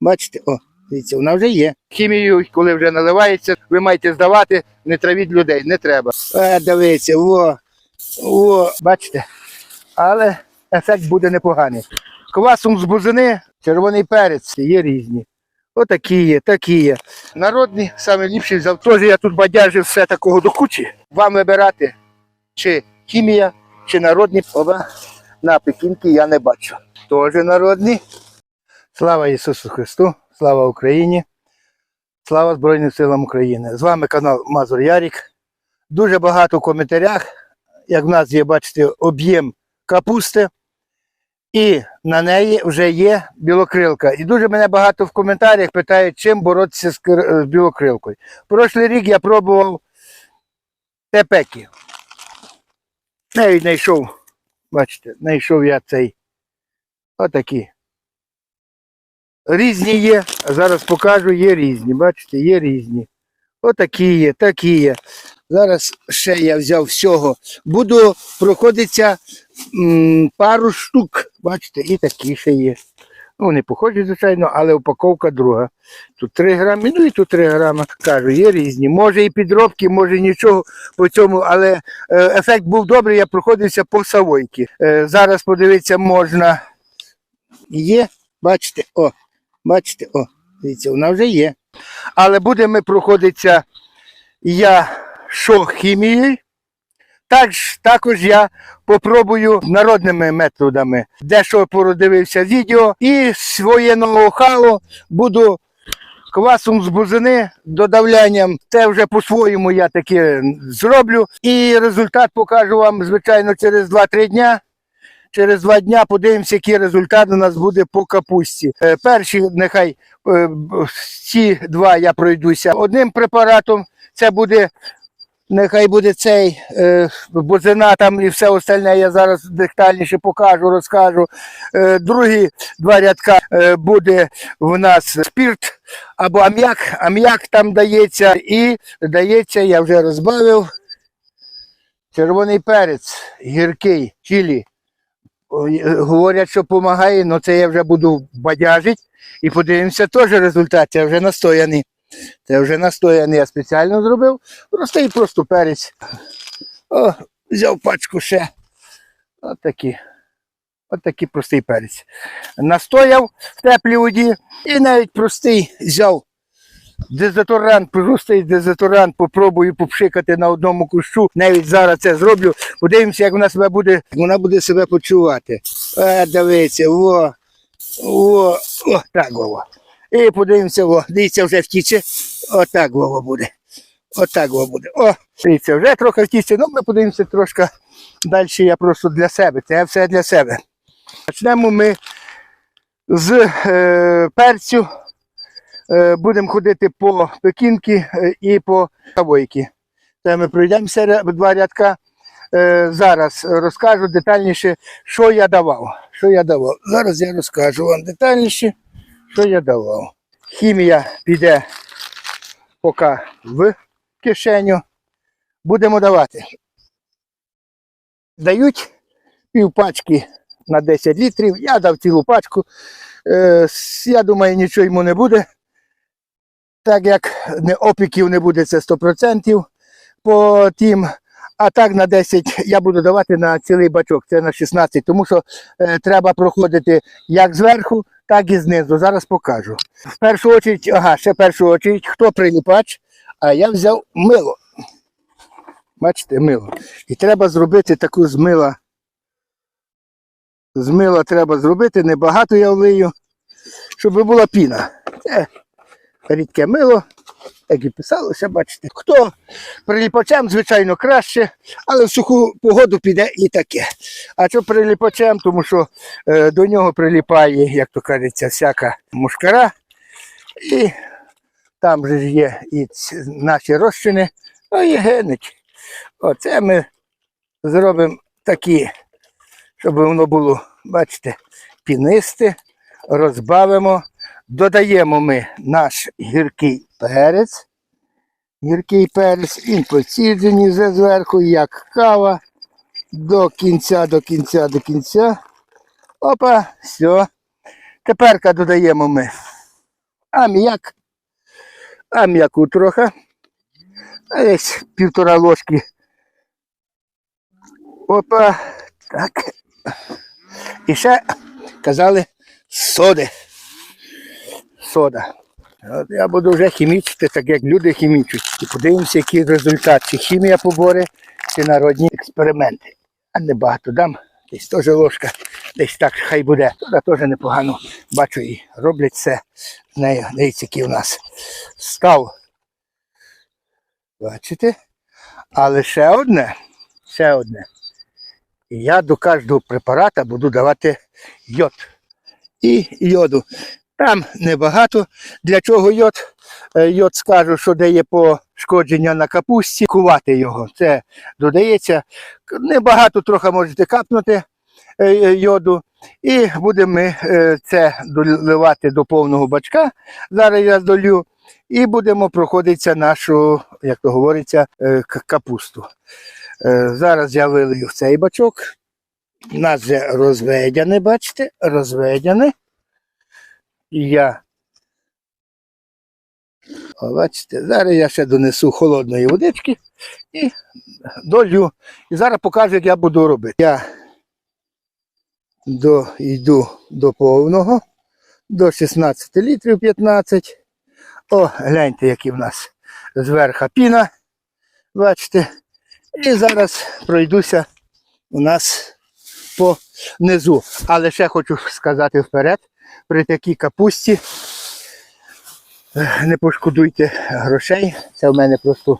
Бачите, о, дивіться, вона вже є. Хімію, коли вже наливається, ви маєте здавати, не травіть людей, не треба. А, дивіться, во, во, бачите. Але ефект буде непоганий. Квасом з бузини, червоний перець, є різні. Отакі є, такі є. Народний, саме ліпший взяв. Теж я тут бадяжив все такого до кучі. Вам вибирати, чи хімія, чи народні. Оба на пекінки я не бачу. Теж народні. Слава Ісусу Христу, слава Україні, слава Збройним силам України. З вами канал Мазур Ярік. Дуже багато в коментарях, як в нас є, бачите, об'єм капусти. І на неї вже є білокрилка. І дуже мене багато в коментарях питають, чим боротися з, білокрилкою. Прошлий рік я пробував тепеки. Навіть знайшов, бачите, знайшов я цей. Отакі. Різні є, зараз покажу, є різні. Бачите, є різні. Отакі є, такі є. Зараз ще я взяв всього. Буду проходитися пару штук. Бачите, і такі ще є. Ну, вони похожі, звичайно, але упаковка друга. Тут 3 грами, ну і тут 3 грами. Кажу, є різні. Може і підробки, може нічого по цьому, але е, ефект був добрий, я проходився по савойки. Е, зараз подивитися можна. Є, бачите, о, бачите, о, дивіться, вона вже є. Але будемо проходитися я що хімією, так, також я попробую народними методами. Дещо породивився відео і своє ноу-хау буду квасом з бузини, додавлянням. Це вже по-своєму я таке зроблю. І результат покажу вам, звичайно, через 2-3 дня. Через два дня подивимося, який результат у нас буде по капусті. Е, перші, нехай е, ці два я пройдуся одним препаратом. Це буде, нехай буде цей е, бузина там і все остальне. Я зараз детальніше покажу, розкажу. Другі два рядка буде в нас спірт або ам'як. Ам'як там дається і дається, я вже розбавив. Червоний перець, гіркий, чилі. Говорять, що допомагає, але це я вже буду бадяжити і подивимося теж результат. Це вже настояний. Це вже настояний, я спеціально зробив. Простий просто перець. О, взяв пачку ще. От такі. От такий простий перець. Настояв в теплій воді і навіть простий взяв дезодорант, простий дезодорант, попробую попшикати на одному кущу. Навіть зараз це зроблю. Подивимося, як вона себе буде, вона буде себе почувати. А, дивіться, во, во, о, так Вова. І подивимося, во, дивіться, вже втіче. Отак Вова буде. Отак Вова буде. О, дивіться, вже трохи втіче. Ну, ми подивимося трошки далі. Я просто для себе. Це все для себе. Почнемо ми з е, перцю. Е, будемо ходити по пекінки е, і по савойки. Це ми пройдемося два рядка. Е, Зараз розкажу детальніше, що я давав. Що я давав. Зараз я розкажу вам детальніше, що я давав. Хімія піде поки в кишеню. Будемо давати. Дають пів пачки на 10 літрів. Я дав цілу пачку. Я думаю, нічого йому не буде так як не опіків не буде це 100% по тим. А так на 10 я буду давати на цілий бачок, це на 16, тому що е, треба проходити як зверху, так і знизу. Зараз покажу. В першу чергу, ага, ще в першу чергу, хто приліпач, а я взяв мило. Бачите, мило. І треба зробити таку з мила. З мила треба зробити, небагато я влию, щоб була піна. Це рідке мило, як і писалося, бачите. Хто приліпачем, звичайно, краще, але в суху погоду піде і таке. А що приліпачем, тому що е, до нього приліпає, як то кажеться, всяка мушкара. І там же є і наші розчини, ну і генить. Оце ми зробимо такі, щоб воно було, бачите, пінисте, розбавимо. Додаємо ми наш гіркий перець. Гіркий перець, він поціджений вже зверху, як кава. До кінця, до кінця, до кінця. Опа, все. Тепер додаємо ми аміак. Аміаку трохи. Десь півтора ложки. Опа. Так. І ще казали соди. Сода. От я буду вже хімічити, так як люди хімічуть. І подивимося, який результат. Чи хімія побори, чи народні експерименти. А не багато дам. Десь теж ложка, десь так хай буде. Туди теж непогано. Бачу і роблять все з нею. Дивіться, який у нас став. Бачите? Але ще одне, ще одне. Я до кожного препарата буду давати йод. І йоду. Там небагато. Для чого йод? Е, Йод скажу, що дає пошкодження на капусті, кувати його. Це додається. Небагато трохи можете капнути е, е, йоду. І будемо ми це доливати до повного бачка. Зараз я долю. І будемо проходитися нашу, як то говориться, капусту. Зараз я вилию в цей бачок. У нас вже розведене, бачите, розведене. І я. О, бачите, зараз я ще донесу холодної водички і долю. І зараз покажу, як я буду робити. Я до, йду до повного, до 16 літрів 15. О, гляньте, які в нас зверха піна. Бачите. І зараз пройдуся у нас по низу. Але ще хочу сказати вперед, при такій капусті не пошкодуйте грошей. Це в мене просто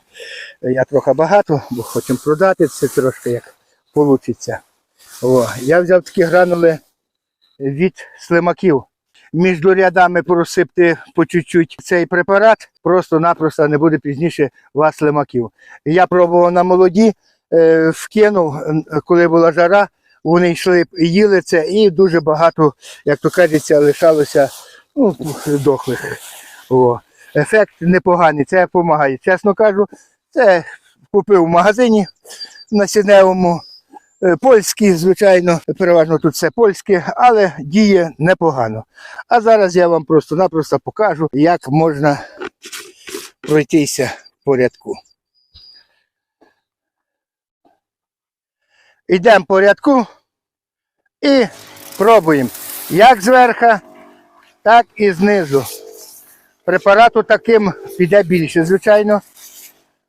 е, я трохи багато, бо хочемо продати це трошки як вийде. О, я взяв такі гранули від слимаків. Між рядами просипти по чуть-чуть цей препарат, просто-напросто не буде пізніше у вас слимаків. Я пробував на молоді, е, вкинув, коли була жара, вони йшли і їли це, і дуже багато, як то кажеться, лишалося ну, дохлих. О. Ефект непоганий, це допомагає. Чесно кажу, це купив в магазині на сіневому. Е, Польський, звичайно, переважно тут все польське, але діє непогано. А зараз я вам просто-напросто покажу, як можна пройтися по рядку. Йдемо по рядку і пробуємо як зверху, так і знизу. Препарату таким піде більше, звичайно.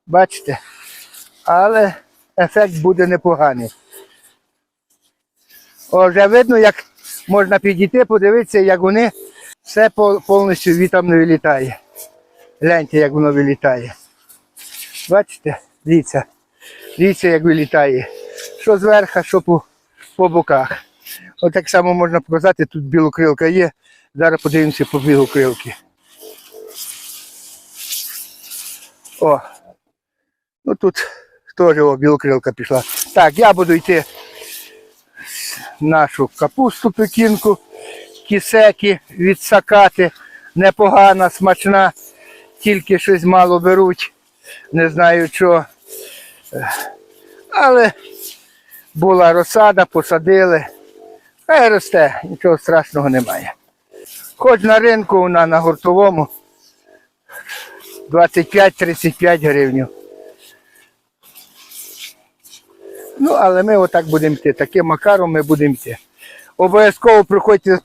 Бачите? Але ефект буде непоганий. О, вже видно, як можна підійти, подивитися, як вони все повністю вітам не вилітає. Гляньте, як воно вилітає. Бачите? Дивіться. Дивіться, як вилітає. Що зверху, що по, по боках. От так само можна показати, тут білокрилка є. Зараз подивимося по білокрилки. О. Ну тут теж о, білокрилка пішла. Так, я буду йти нашу капусту пекінку, кісеки відсакати. Непогана, смачна, тільки щось мало беруть. Не знаю що. Е, Але була розсада, посадили. Хай росте, нічого страшного немає. Хоч на ринку вона на гуртовому 25-35 гривень. Ну, але ми отак будемо йти. Таким макаром ми будемо йти. Обов'язково приходьте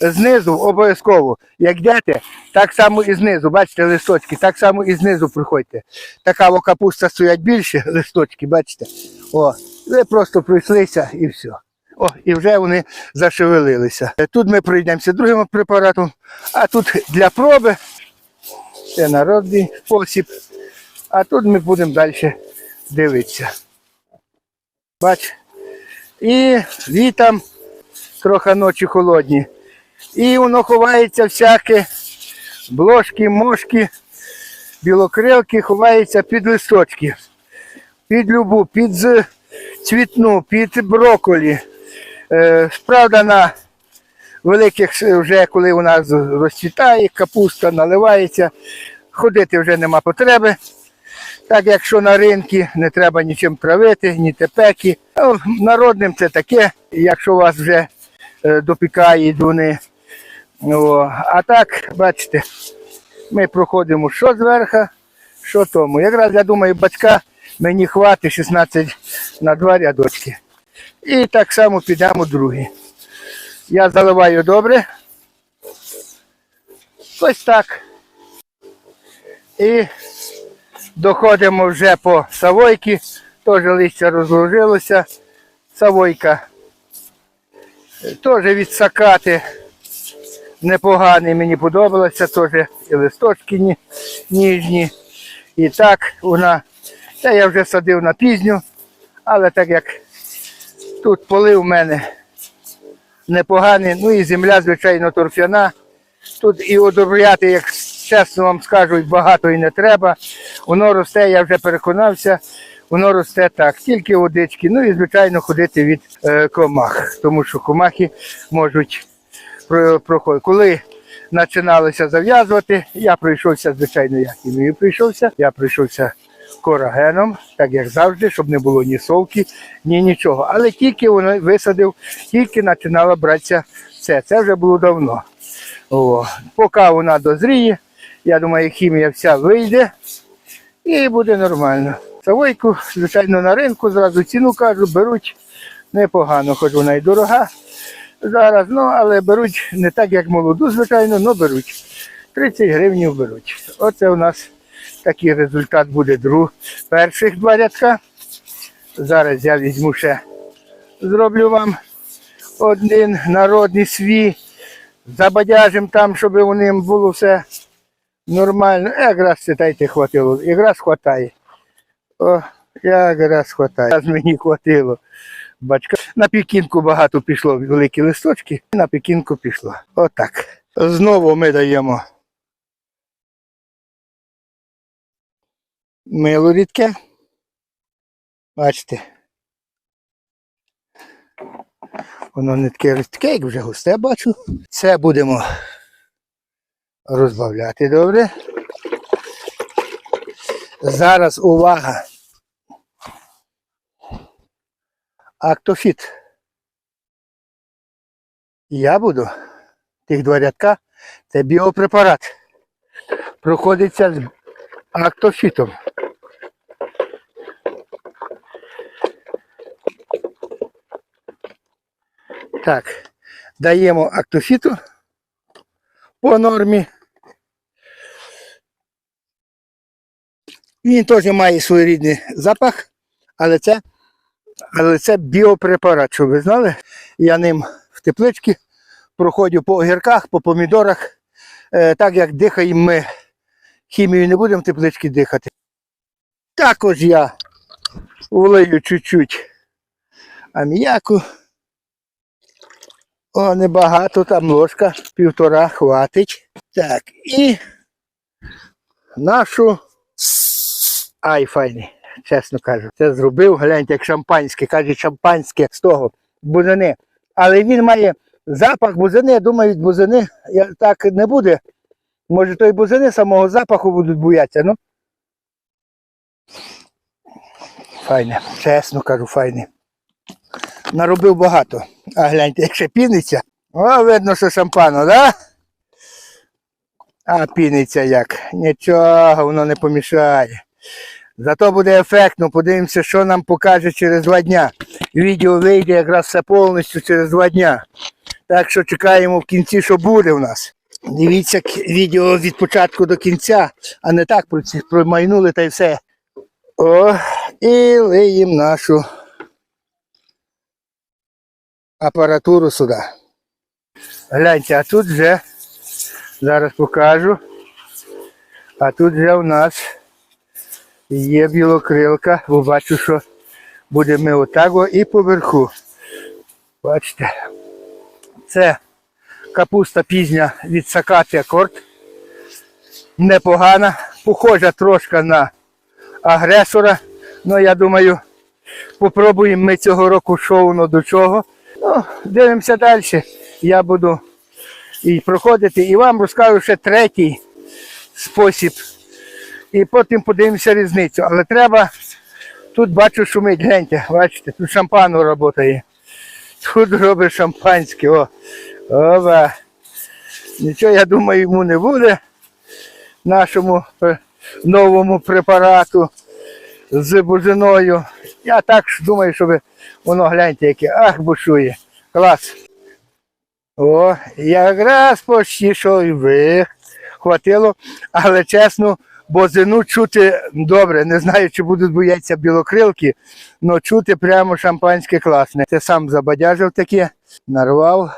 знизу, обов'язково. Як йдете, так само і знизу. Бачите, листочки, так само і знизу приходьте. Така о, капуста стоять більше, листочки, бачите. О, ви просто пройшлися і все. О, і вже вони зашевелилися. Тут ми пройдемося другим препаратом, а тут для проби. Це народний спосіб. А тут ми будемо далі дивитися. Бач. І літом трохи ночі холодні. І воно ховається всяке блошки, мошки, білокрилки ховаються під листочки, під любу, під з- цвітну, під броколі. Е, Правда, на великих вже коли у нас розцвітає, капуста наливається, ходити вже нема потреби. Так якщо на ринку не треба нічим травити, ні тепеки. Ну, Народним це таке. Якщо у вас вже е, допікають вони, О, а так, бачите, ми проходимо що зверху, що тому. Якраз я думаю, батька мені хватить 16 на два рядочки. І так само підемо другий. Я заливаю добре. Ось так. І доходимо вже по савойки. Теж листя розложилося. Савойка. Теж відсакати непоганий, мені подобалося, теж і листочки ні- ніжні. І так вона, та я вже садив на пізню, але так як тут поли в мене непоганий, ну і земля, звичайно, торфяна. Тут і одобряти, як чесно вам скажу, багато і не треба. Воно росте, я вже переконався, воно росте так, тільки водички. Ну і, звичайно, ходити від е, комах, тому що комахи можуть проходити. Коли починалося зав'язувати, я пройшовся, звичайно, я хімією прийшовся, я пройшовся корагеном, так як завжди, щоб не було ні совки, ні нічого. Але тільки воно висадив, тільки починала братися це. Це вже було давно. О, поки вона дозріє, я думаю, хімія вся вийде і буде нормально. Савойку, звичайно, на ринку зразу ціну кажу, беруть непогано, хоч вона і дорога зараз, ну але беруть не так, як молоду, звичайно, але беруть. 30 гривень беруть. Оце у нас такий результат буде друг перших два рядка. Зараз я візьму ще, зроблю вам один народний свій. Забадяжим там, щоб у ним було все нормально. Якраз читайте, хватило. Якраз хватає. О, якраз хватає. Якраз мені хватило. Бачка. На пікінку багато пішло великі листочки, на пікінку пішло. Отак. Знову ми даємо мило рідке. Бачите. Воно не таке рідке, як вже густе бачу. Це будемо розбавляти добре. Зараз увага. Актофіт. Я буду. Тих два рядка. Це біопрепарат. Проходиться з актофітом. Так, даємо актофіту по нормі. Він теж має своєрідний запах, але це, але це біопрепарат, щоб ви знали. Я ним в тепличці проходжу по огірках, по помідорах. Е, так як дихаємо ми хімію не будемо в тепличці дихати. Також я влию чуть-чуть аміяку. О, небагато, там ложка, півтора хватить. Так, і нашу ай, файний, чесно кажу. Це зробив, гляньте, як шампанське, каже, шампанське з того бузини. Але він має запах бузини, я думаю, від бузини так не буде. Може, той бузини самого запаху будуть боятися, ну. Файне, чесно кажу, файне. Наробив багато. А гляньте, як ще піниться. О, видно, що шампано, да? А піниться як. Нічого, воно не помішає. Зато буде ефектно. Подивимося, що нам покаже через два дня. Відео вийде якраз все повністю через два дня. Так що чекаємо в кінці, що буде в нас. Дивіться відео від початку до кінця, а не так промайнули та й все. О, і лиємо нашу апаратуру сюди. Гляньте, а тут вже, зараз покажу, а тут вже у нас є білокрилка, бо бачу, що буде ми отак і поверху. Бачите, це капуста пізня від Сакація Корт. Непогана, похожа трошки на агресора. Ну, я думаю, попробуємо ми цього року, воно до чого. Ну, дивимося далі. Я буду і проходити, і вам розкажу ще третій спосіб. І потім подивимося різницю. Але треба, тут бачу, шумить, гляньте, бачите, тут шампану працює. Тут робить шампанське. О, Ова. Нічого, я думаю, йому не буде нашому новому препарату з бужиною. Я так думаю, щоб воно гляньте, яке ах бушує. Клас. О, якраз почти що і ви хватило, але чесно, бозину чути добре. Не знаю, чи будуть боятися білокрилки, але чути прямо шампанське класне. Це сам забадяжив таке, нарвав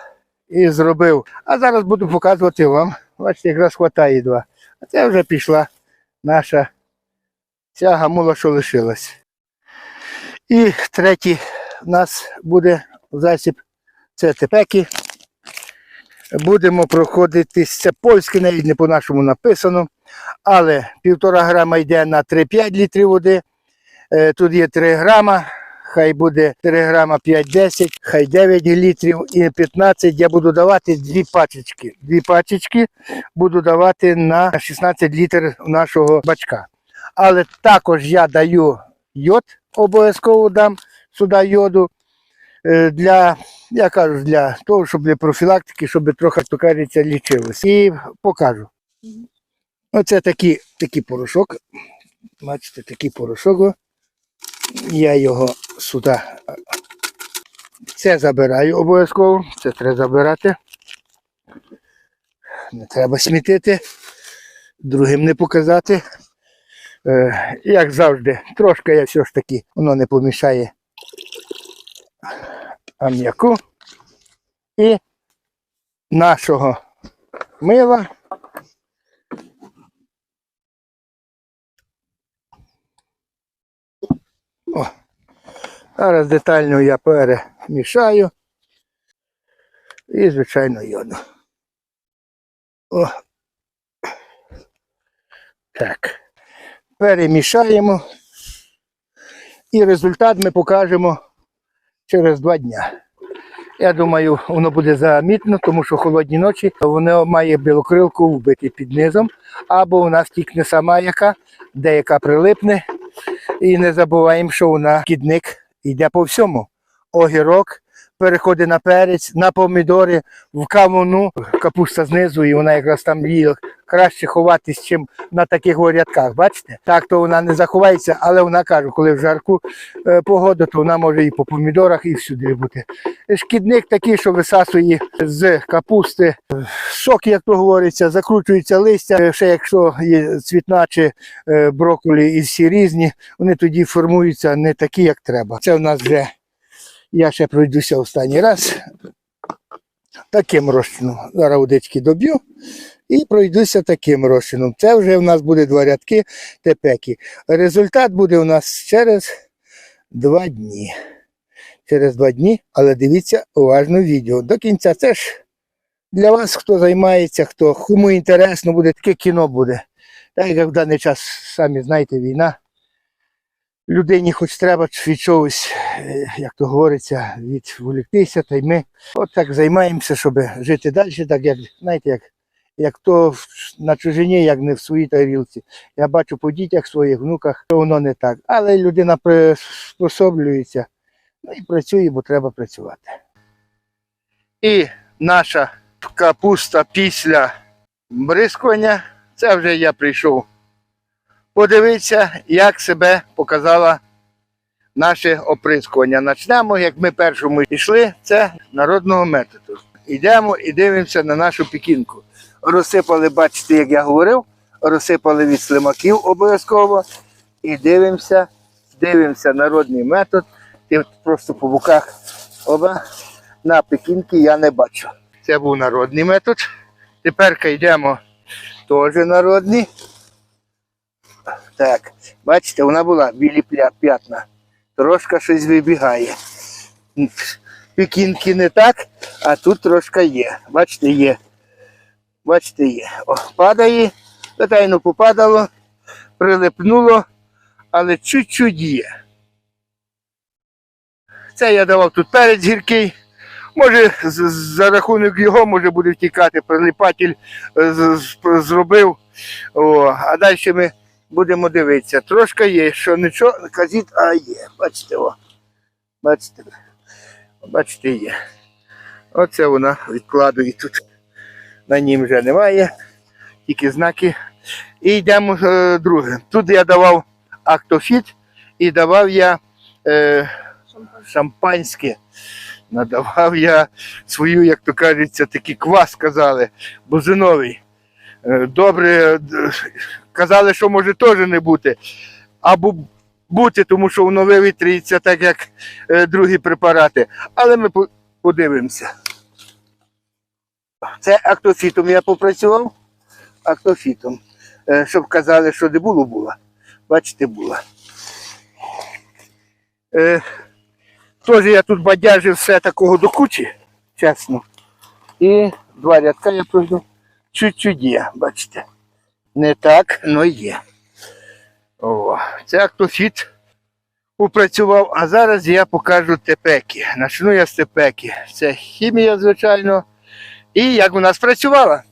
і зробив. А зараз буду показувати вам. Бачите, якраз хватає два. А це вже пішла наша ця гамула, що лишилась. І третій у нас буде засіб. Це тепеки. Будемо проходитись. Це польське, навіть не по-нашому написано. Але півтора грама йде на 3-5 літрів води. Е, Тут є 3 грама. Хай буде 3 грама 5-10, хай 9 літрів і 15 я буду давати дві пачечки. Дві пачечки буду давати на 16 літрів нашого бачка. Але також я даю йод, обов'язково дам сюди йоду е, для, я кажу, для того, щоб для профілактики, щоб трохи, кажеться, лічилось. І покажу. Оце такий, такий порошок. Бачите, такий порошок. Я його сюди. Це забираю обов'язково. Це треба забирати. Не треба смітити. Другим не показати. Е, як завжди, трошки я все ж таки, воно не помішає ам'яку і нашого мила. О, зараз детально я перемішаю. І, звичайно, йоду. О. Так. Перемішаємо. І результат ми покажемо через два дня. Я думаю, воно буде замітно, тому що холодні ночі воно має білокрилку вбити під низом, або у нас тікне сама яка, деяка прилипне. І не забуваємо, що вона кідник йде по всьому. Огірок переходить на перець, на помідори, в кавуну, капуста знизу, і вона якраз там її краще ховатись, чим на таких рядках. Бачите? Так то вона не заховається, але вона каже, коли в жарку е, погоду, то вона може і по помідорах, і всюди бути. Шкідник такий, що висасує з капусти сок, як то говориться, закручується листя. Е, Ще якщо є цвітна чи е, брокколі і всі різні, вони тоді формуються не такі, як треба. Це в нас вже я ще пройдуся останній раз. Таким розчином. Зараз водички доб'ю і пройдуся таким розчином. Це вже в нас буде два рядки тепеки. Результат буде у нас через два дні. Через два дні, але дивіться уважно відео. До кінця це ж для вас, хто займається, хто кому інтересно буде, таке кіно буде. Так як в даний час, самі знаєте, війна. Людині хоч треба від чогось, е, як то говориться, відволіктися, та й ми от так займаємося, щоб жити далі, так як, знаєте, як, як то на чужині, як не в своїй тарілці. Я бачу по дітях своїх, внуках, що воно не так. Але людина приспособлюється, ну і працює, бо треба працювати. І наша капуста після бризкування, це вже я прийшов подивитися, як себе показала наше оприскування. Начнемо, як ми першому йшли, це народного методу. Йдемо і дивимося на нашу пікінку. Розсипали, бачите, як я говорив, розсипали від слимаків обов'язково. І дивимося, дивимося народний метод. І просто по боках оба на пекінки я не бачу. Це був народний метод. Тепер йдемо теж народний. Так, бачите, вона була білі п'ятна. Трошки щось вибігає. М, Пекінки не так, а тут трошки є. Бачите, є. Бачите, є. О, падає, питайно попадало, прилипнуло, але чуть-чуть є. Це я давав тут перець гіркий. Може, за рахунок його може буде втікати, прилипатель е, зробив. О, а далі ми будемо дивитися. Трошки є, що нічого, казіт, а є. Бачите, о. Бачите, бачите, є. Оце вона відкладує тут. на нім вже немає, тільки знаки. І йдемо е, друге. Тут я давав актофіт і давав я е, шампанське. Надавав я свою, як то кажеться, такий квас казали, бузиновий. Е, Добре, д- казали, що може теж не бути. Або бути, тому що воно вивітрюється так, як е, другі препарати. Але ми подивимося. Це актофітом я попрацював. Актофітом. Е, Щоб казали, що не було, було. Бачите, було. Е, Теж я тут бадяжив все такого до кучі, чесно. І два рядка я пройду. Чуть-чуть є, бачите. Не так, але є. О, це актофіт попрацював, а зараз я покажу тепеки. Начну я з тепеки. Це хімія, звичайно. І як вона спрацювала.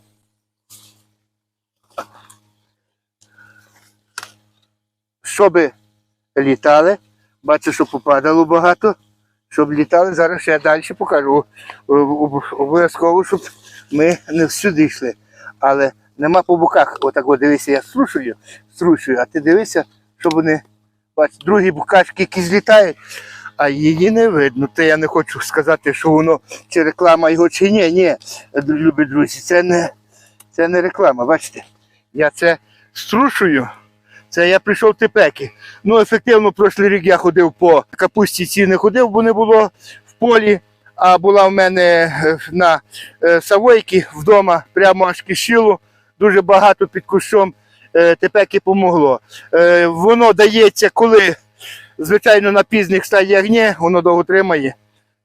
Щоби літали, бачу, що попадало багато. Щоб літали, зараз ще далі покажу. Обов'язково, щоб ми не всюди йшли. Але нема по боках. Отак от дивися, я струшую, струшую, а ти дивися, щоб вони, бач, другі букашки які злітають, а її не видно. Та я не хочу сказати, що воно чи реклама його, чи ні. Ні, любі друзі, це не, це не реклама. Бачите, я це струшую. Це я прийшов тепеки. Ну, ефективно, прошлий рік я ходив по капусті ці не ходив, бо не було в полі. А була в мене е, на е, Савойки вдома, прямо аж кишіло, дуже багато під кущом. Е, Тепеки помогло. Е, Воно дається, коли, звичайно, на пізніх стадіях ні, воно довго тримає.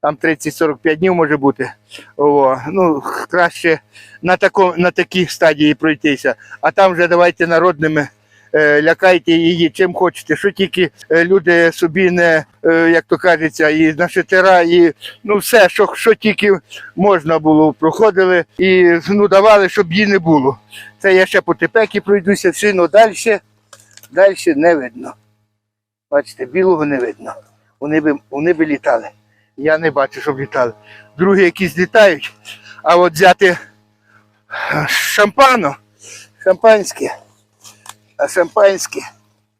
Там 30-45 днів може бути. О, ну, краще на, тако, на такій стадії пройтися. А там вже давайте народними лякайте її чим хочете, що тільки е, люди собі не, е, як то кажеться, і нашатира, і ну все, що, що тільки можна було, проходили і ну, давали, щоб її не було. Це я ще по тепекі пройдуся, все, ну далі, далі не видно. Бачите, білого не видно. Вони би, вони би літали. Я не бачу, щоб літали. Другі якісь літають, а от взяти е, шампано, шампанське. Шампанське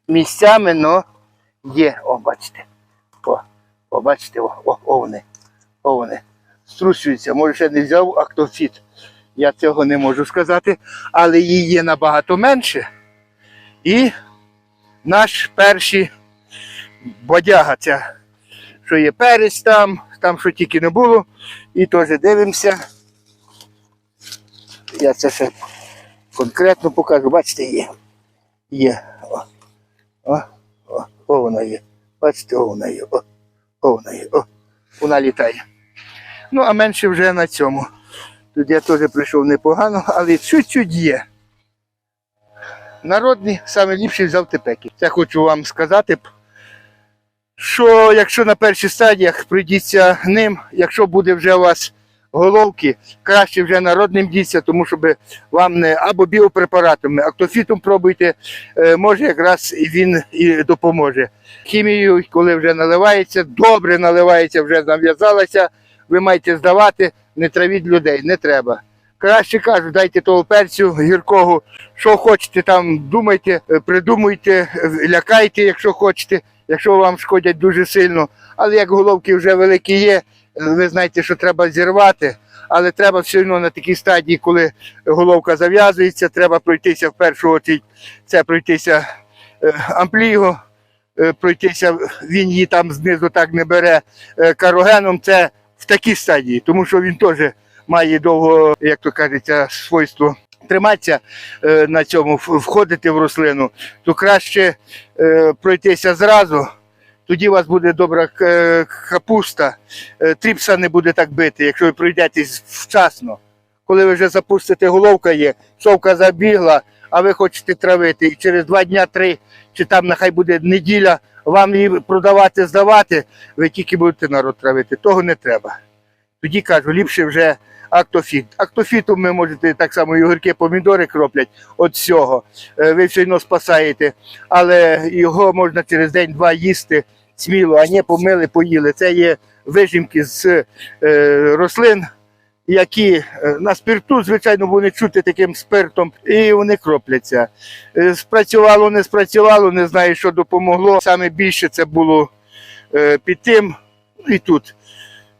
місцями, но є. О, бачите. О, о бачите, о, о, о вони. О. Може, ще не взяв актофіт. Я цього не можу сказати. Але її є набагато менше. І наш перший бодяга ця, що є перець там, там що тільки не було. І теж дивимося. Я це ще конкретно покажу. Бачите, є. Є. О, о, о, о вона є. Бачите, о вона є. О, о вона є. О, вона літає. Ну, а менше вже на цьому. Тут я теж прийшов непогано, але чуть-чуть є. Народний саме ліпший взяв тепеки. Це хочу вам сказати, що якщо на перших стадіях прийдіться ним, якщо буде вже у вас головки, краще вже народним діться, тому щоб вам не або біопрепаратами, актофітом пробуйте, е, може якраз і він і допоможе. Хімією, коли вже наливається, добре наливається, вже нав'язалася, ви маєте здавати, не травіть людей, не треба. Краще кажу, дайте того перцю гіркого, що хочете там, думайте, е, придумуйте, е, лякайте, якщо хочете, якщо вам шкодять дуже сильно. Але як головки вже великі є, ви знаєте, що треба зірвати. Але треба все одно на такій стадії, коли головка зав'язується, треба пройтися в першу очередь, це пройтися е, ампліго, е, пройтися, він її там знизу так не бере е, карогеном, це в такій стадії, тому що він теж має довго, як то кажеться, свойство триматися е, на цьому, входити в рослину, то краще е, пройтися зразу. Тоді у вас буде добра е, капуста, е, тріпса не буде так бити, якщо ви пройдетесь вчасно. Коли ви вже запустите, головка є, совка забігла, а ви хочете травити, і через два дня, три, чи там нехай буде неділя, вам її продавати, здавати, ви тільки будете народ травити. Того не треба. Тоді кажу, ліпше вже актофіт. Актофітом ви можете так само і огірки, помідори кроплять від всього. Е, Ви все одно спасаєте, але його можна через день-два їсти сміло, а не помили, поїли. Це є вижимки з е, рослин, які е, на спирту, звичайно, вони чути таким спиртом, і вони кропляться. Е, Спрацювало, не спрацювало, не знаю, що допомогло. Саме більше це було е, під тим, і тут.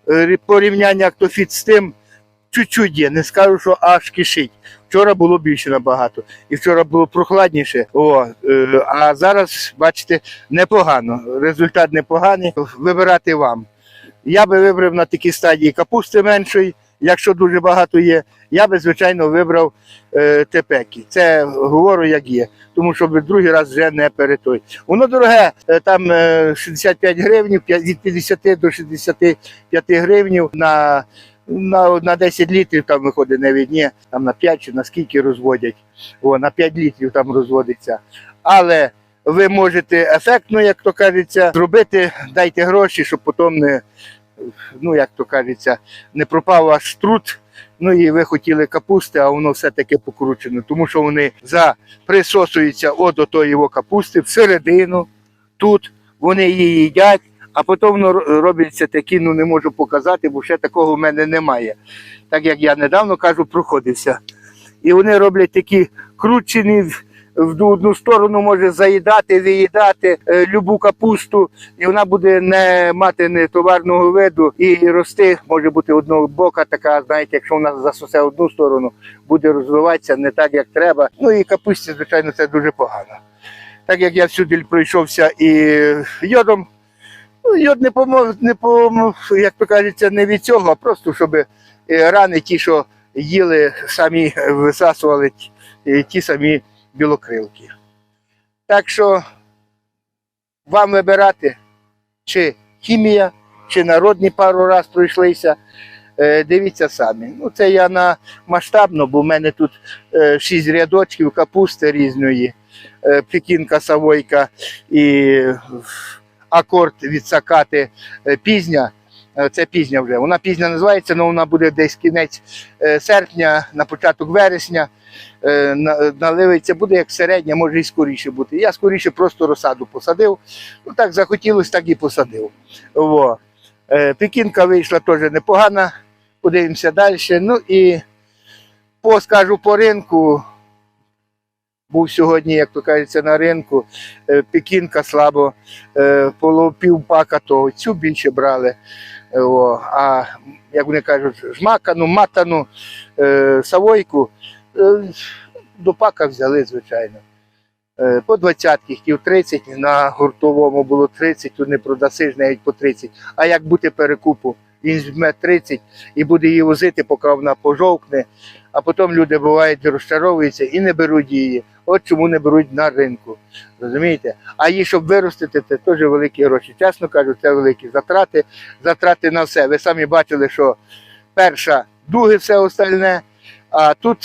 Е, Порівняння актофіт з тим, чуть-чуть є, не скажу, що аж кишить. Вчора було більше набагато. І вчора було прохладніше. О, е, а зараз, бачите, непогано. Результат непоганий. Вибирати вам. Я би вибрав на такій стадії капусти меншої, якщо дуже багато є. Я би, звичайно, вибрав е, тепеки. Це говорю, як є. Тому що другий раз вже не перетой. Воно дороге, е, там е, 65 гривень, від 50 до 65 гривень на, на, на 10 літрів там виходить не відні, там на 5 чи на скільки розводять. О, на 5 літрів там розводиться. Але ви можете ефектно, як то кажеться, зробити, дайте гроші, щоб потім не, ну як то кажеться, не пропав ваш труд. Ну і ви хотіли капусти, а воно все-таки покручено, тому що вони заприсосуються от до тої його капусти всередину, тут вони її їдять, а потім воно ро- робиться такі, ну не можу показати, бо ще такого в мене немає. Так як я недавно кажу, проходився. І вони роблять такі кручені в одну сторону може заїдати, виїдати е, любу капусту, і вона буде не мати не товарного виду і рости, може бути одного бока, така, знаєте, якщо вона засосе одну сторону, буде розвиватися не так, як треба. Ну і капусті, звичайно, це дуже погано. Так як я всюди пройшовся і йодом, ну, йод не помог, не помог, як то кажеться, не від цього, а просто щоб е, рани ті, що їли, самі висасували ті- е, самі білокрилки. Так що вам вибирати, чи хімія, чи народні пару раз пройшлися. Е, Дивіться самі. Ну, це я на масштабно, бо в мене тут шість рядочків капусти різної, пекінка, савойка і акорд від сакати е, пізня. Е, Це пізня вже. Вона пізня називається, але вона буде десь кінець е, серпня, на початок вересня. Наливиться, буде як середня, може і скоріше бути. Я скоріше просто розсаду посадив. Ну так захотілося, так і посадив. Во. Пекінка вийшла теж непогана. Подивимося далі. Ну і по скажу по ринку. Був сьогодні, як то кажеться, на ринку. Е, Пекінка слабо, е, півпака, то цю більше брали. Е, О, а як вони кажуть, жмакану, матану, савойку. До пака взяли, звичайно. По 20 хотів 30, на гуртовому було 30, тут не продасиш навіть по 30. А як бути перекупу? Він візьме 30 і буде її возити, поки вона пожовкне, а потім люди бувають розчаровуються і не беруть її. От чому не беруть на ринку. Розумієте? А її, щоб виростити, це теж великі гроші. Чесно кажу, це великі затрати, затрати на все. Ви самі бачили, що перша дуги, все остальне, а тут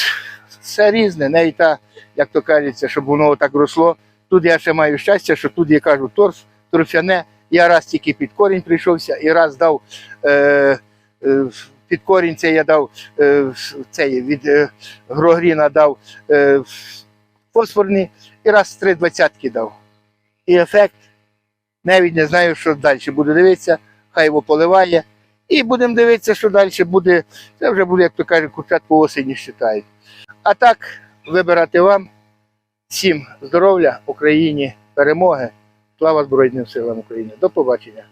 все різне, навіть та, як то кажеться, щоб воно так росло. Тут я ще маю щастя, що тут я кажу торф, торфяне. Я раз тільки під корінь прийшовся і раз дав е, е, під корінь це я дав е, цей від е, Грогріна дав е, фосфорний і раз три двадцятки дав. І ефект навіть не знаю, що далі буду дивитися, хай його поливає. І будемо дивитися, що далі буде. Це вже буде, як то кажуть, курчат по осені вважають. А так, вибирати вам. Всім здоров'я, Україні, перемоги. Слава Збройним силам України. До побачення.